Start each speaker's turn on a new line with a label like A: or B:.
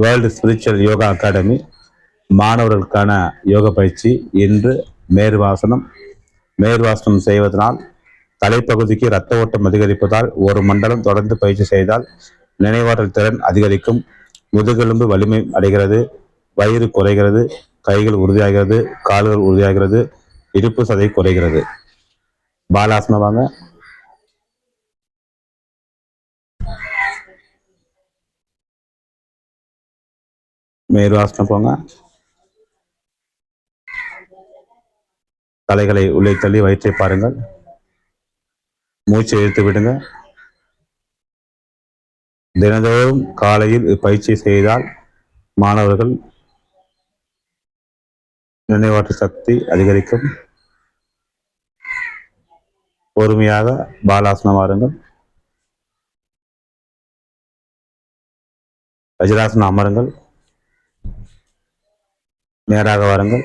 A: World spiritual yoga academy மாணவர்களுக்கான யோக பயிற்சி இன்று மேர்வாசனம் மேர்வாசனம் செய்வதனால் தலைப்பகுதிக்கு இரத்த ஓட்டம் அதிகரிப்பதால் ஒரு மண்டலம் தொடர்ந்து பயிற்சி செய்தால் நினைவாற்றல் திறன் அதிகரிக்கும். முதுகெலும்பு வலிமை அடைகிறது வயிறு குறைகிறது கைகள் உறுதியாகிறது கால்கள் உறுதியாகிறது இடுப்பு சதை குறைகிறது. பாலாசனம் வாங்க. மேருவாசனம் போங்க. தலைகளை உள்ளே தள்ளி வயிற்றை பாருங்கள். மூச்சை இழுத்து விடுங்க. தினந்தோறும் காலையில் பயிற்சி செய்தால் மாணவர்கள் நினைவாற்று சக்தி அதிகரிக்கும். பொறுமையாக பாலாசனம் வாருங்கள் வஜ்ராசனம் அமருங்கள். நேராக வாருங்கள்.